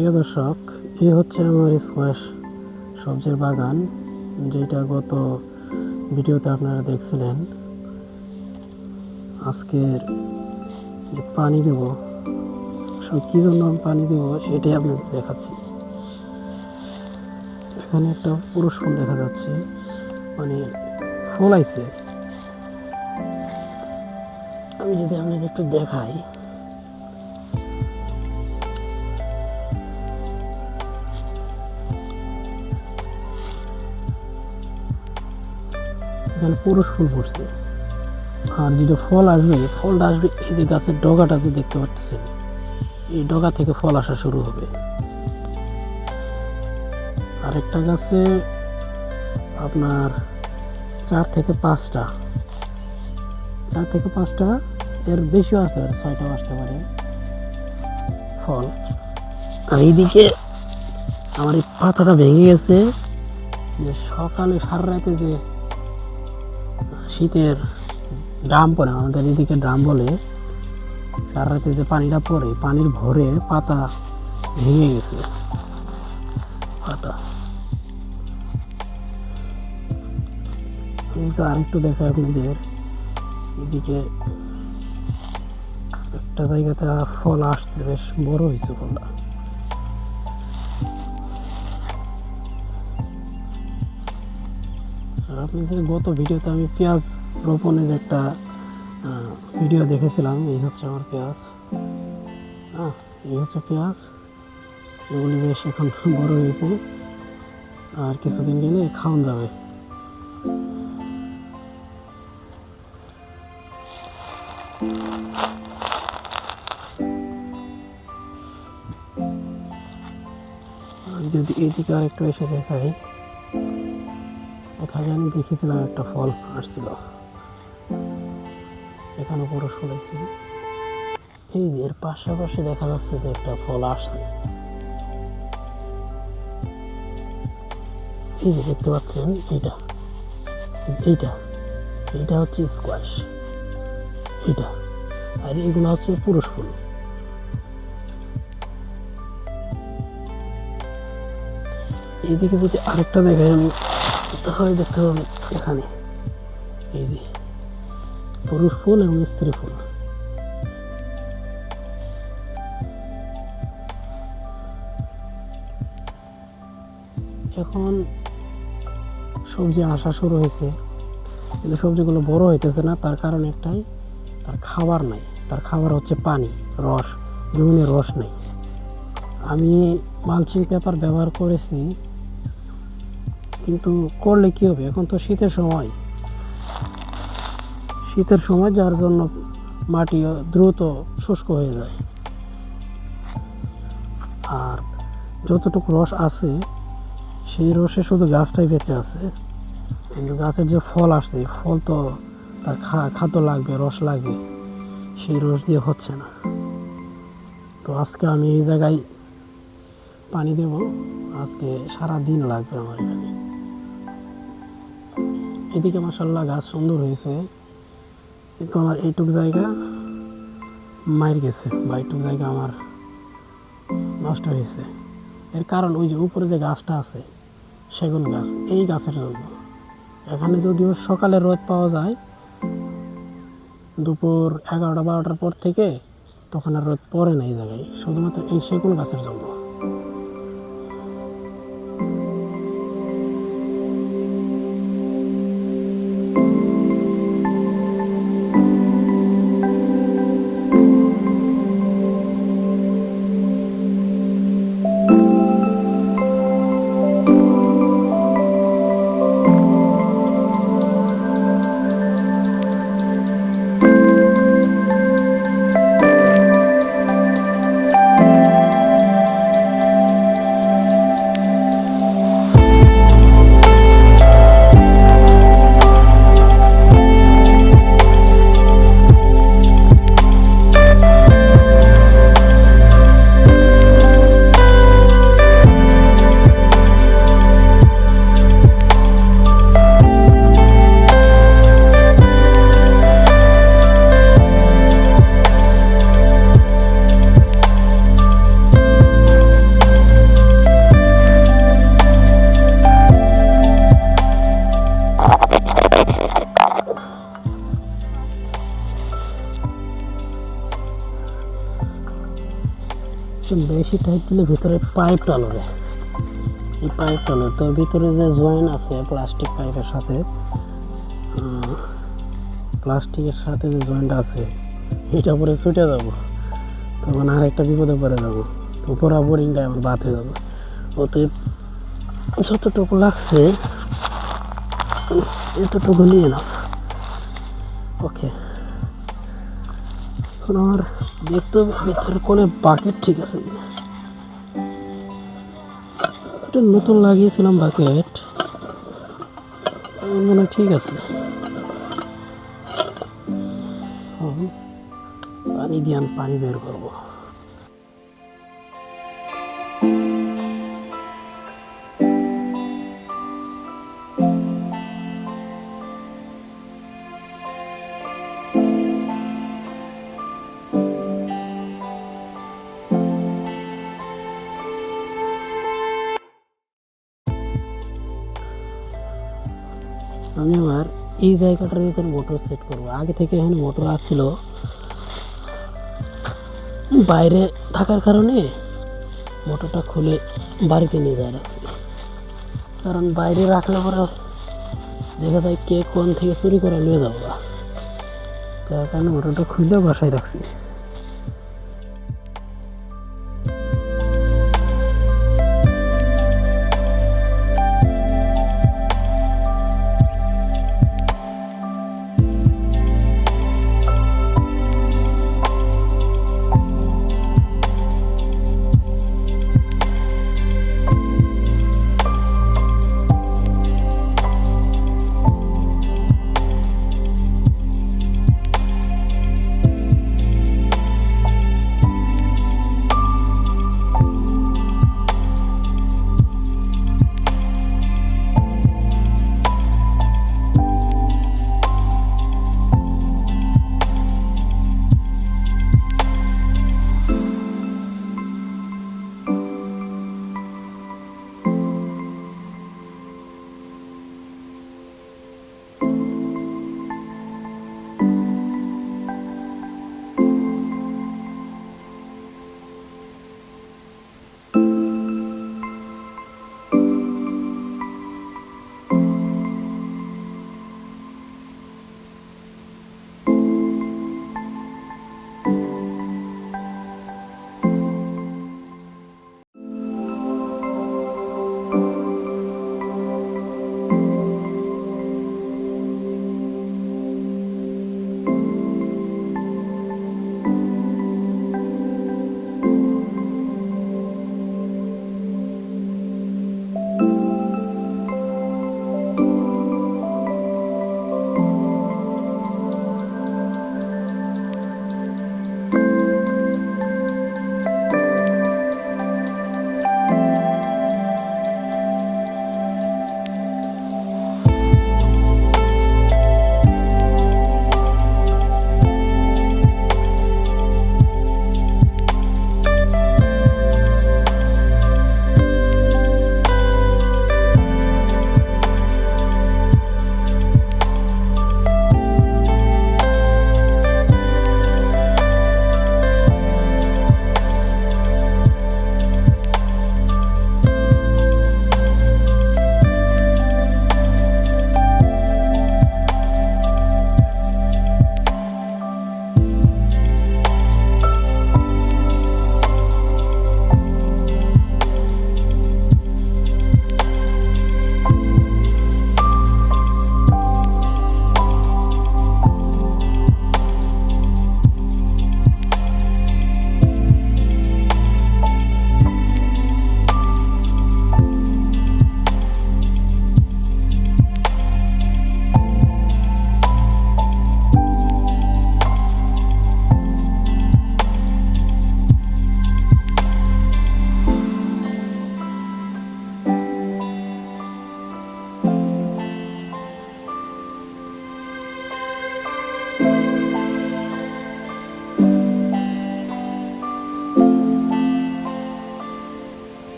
প্রিয় দর্শক, এই হচ্ছে আমার স্কোয়াশ সবজির বাগান, যেটা গত ভিডিওতে আপনারা দেখছিলেন। আজকের পানি দেবো কী জন্য আমি পানি দেবো সেটাই আপনাদের দেখাচ্ছি। এখানে একটা পুরুষ ফুল দেখা যাচ্ছে মানে ফুল আইছে আমি যদি আপনাকে একটু দেখাই। এখানে পুরুষ ফুল ফুটছে। আর যেটা ফল আসবে, ফলটা আসবে এই যে গাছের ডগাটা যে দেখতে পাচ্ছেন, এই ডগা থেকে ফল আসা শুরু হবে। আরেকটা গাছে আপনার চার থেকে পাঁচটা, চার থেকে পাঁচটা, এর বেশিও আছে, আর ছয়টাও আসতে পারে ফল। আর এইদিকে আমার এই পাতাটা ভেঙে গেছে, যে সকালে সার রাতে যে শীতের ড্রাম পরে, আমাদের এদিকে ড্রাম বলে, সারা রাতে যে পানিটা পড়ে, পানির ভরে পাতা ভেঙে গেছে। পাতা। কিন্তু আরেকটু দেখা আপনাদের। এদিকে একটা জায়গাতে ফল আসছে, বেশ বড় হয়েছে ফলটা। আপনাদের গত ভিডিওতে আমি পেঁয়াজ রোপণের একটা ভিডিও দেখেছিলাম। এই হচ্ছে আমার পেঁয়াজ। হ্যাঁ এই হচ্ছে পেঁয়াজ। এগুলি বেশ এখন বড় হয়েছে। আর কিছুদিন গেলে খাওয়ান যাবে। যদি এইদিকে আর একটু এসে দেখাই। ওখানে আমি দেখেছিলাম একটা ফল আসছিল। এখানে পুরো শুনেছি এই এর পাশাপাশি দেখা যাচ্ছে যে একটা ফল আসছে। এই যে দেখতে পাচ্ছেন, এইটা। এইটা। এইটা হচ্ছে স্কোয়াশ এইটা। আর এগুলো হচ্ছে পুরুষ ফুল। এইদিকে যদি আরেকটা দেখাই আমি। তাহলে দেখতে পাবেন এখানে। এই যে, পুরুষ ফুল এবং স্ত্রী ফুল এখন সবজি আসা শুরু হয়েছে। কিন্তু সবজিগুলো বড় হইতেছে না, তার কারণ একটাই, তার খাবার নাই। তার খাবার হচ্ছে পানি, রস। জমিনে রস নেই। আমি মালচিং পেপার ব্যবহার করেছি। কিন্তু করলে কি হবে? এখন তো শীতের সময়। শীতের সময় যার জন্য মাটি দ্রুত শুষ্ক হয়ে যায়। আর যতটুকু রস আছে, সেই রসে শুধু গাছটাই বেঁচে আছে। কিন্তু গাছের যে ফল আসছে ফল তো তার খাদ্য লাগবে, রস লাগবে। সেই রস দিয়ে হচ্ছে না। তো আজকে আমি এই জায়গায় পানি দেব। আজকে সারা দিন লাগবে আমার এখানে। এদিকে মাসাল্লাহ গাছ সুন্দর হয়েছে। কিন্তু আমার এইটুক জায়গা মার গেছে বা এইটুক জায়গা আমার নষ্ট হয়েছে। এর কারণ ওই যে উপরে যে গাছটা আছে, সেগুন গাছ, এই গাছের জন্য। এখানে যদিও সকালে রোদ পাওয়া যায়, দুপুর এগারোটা বারোটার পর থেকে তখন আর রোদ পড়ে না এই জায়গায়। শুধুমাত্র এই সেগুন গাছের জন্য। একটু বেশি টাইট দিলে ভিতরে পাইপ টানবে এই পাইপ টানবে তো ভিতরে যে জয়েন আছে প্লাস্টিক পাইপের সাথে প্লাস্টিকের সাথে যে জয়েন্ট আছে, এটা পরে ছুটে যাব। তখন আর একটা বিপদে পড়ে যাব। তো পুরা বোরিংটা আমার বাদ যাবে। অতএব যতটুকু লাগছে, এতটুকু নিয়ে নাও। ওকে আমার দেখতে ভিতরে কোনো বাকেট ঠিক আছে। একটা নতুন লাগিয়েছিলাম বাকেট। মানে মনে ঠিক আছে। পানি দিয়ে আমি পানি বের করব। এই জায়গাটার ভিতরে মোটর সেট করব। আগে থেকে এখানে মোটর আসছিল। বাইরে থাকার কারণে মোটরটা খুলে বাড়িতে নিয়ে যায় রাখছি কারণ বাইরে রাখলে পরে দেখা যায় কে কোন থেকে চুরি করে নিয়ে যাব। তার কারণে মোটরটা খুলে বাসায় রাখছি।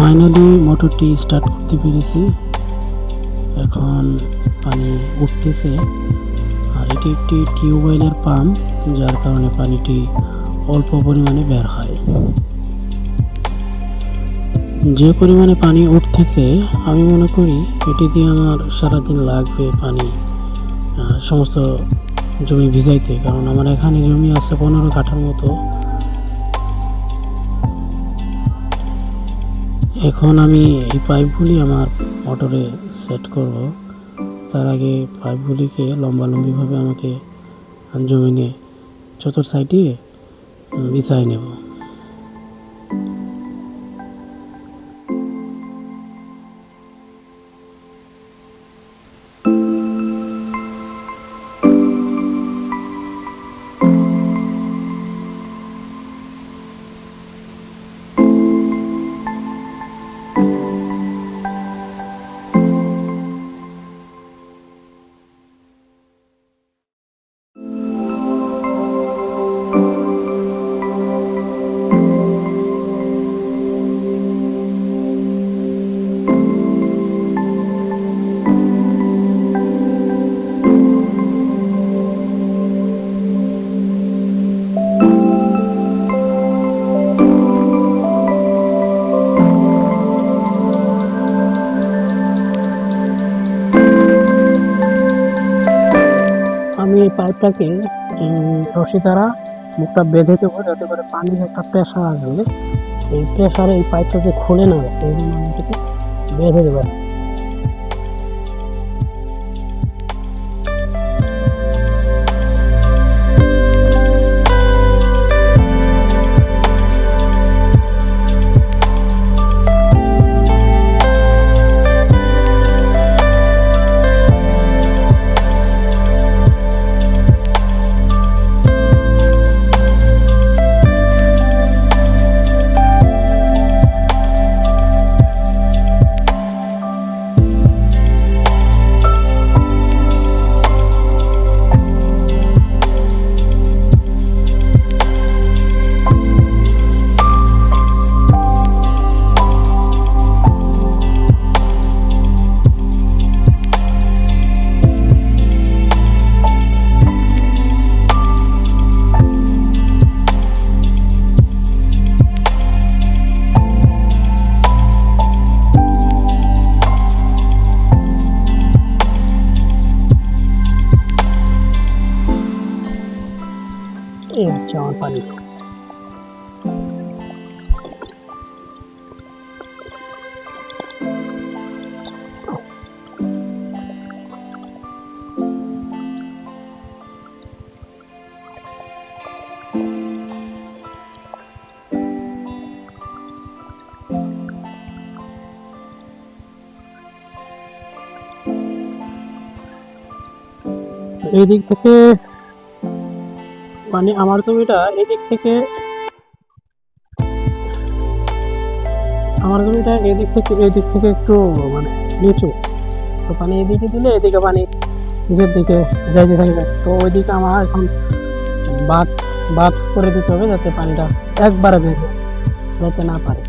ফাইনালি মোটরটি স্টার্ট করতে পেরেছি। এখন পানি উঠতেছে। আর এটি একটি টিউবওয়েলের পাম্প, যার কারণে পানিটি অল্প পরিমাণে বের হয়। যে পরিমাণে পানি উঠতেছে, আমি মনে করি এটি দিয়ে আমার সারাদিন লাগবে পানি সমস্ত জমি ভিজাইতে। কারণ আমার এখানে জমি আছে পনেরো কাঠার মতো। এখন আমি এই পাইপগুলি আমার মোটরে সেট করব। তার আগে পাইপগুলিকে লম্বালম্বিভাবে আমাকে জমিনে চতুর সাইডে বিছাই নেব। আমি এই পাইপটাকে রশি দ্বারা মুখটা বেঁধে দেবো, যাতে করে পানির একটা প্রেশার আসবে। এই প্রেশারে এই পাইপটাকে খুলে না এই জন্য আমি এটাকে বেঁধে দেবো। হচ্ছে আমার পানি এই দিক থেকে মানে আমার জমিটা এদিক থেকে আমার জমিটা এদিক থেকে এদিক থেকে একটু মানে নিচু। তো পানি এদিকে দিলে এদিকে পানি নিজের দিকে যাইতে থাকবে। তো ওইদিকে আমার এখন বাদ বাদ করে দিতে হবে যাতে পানিটা একবারে বেরোয় যাতে না পারে।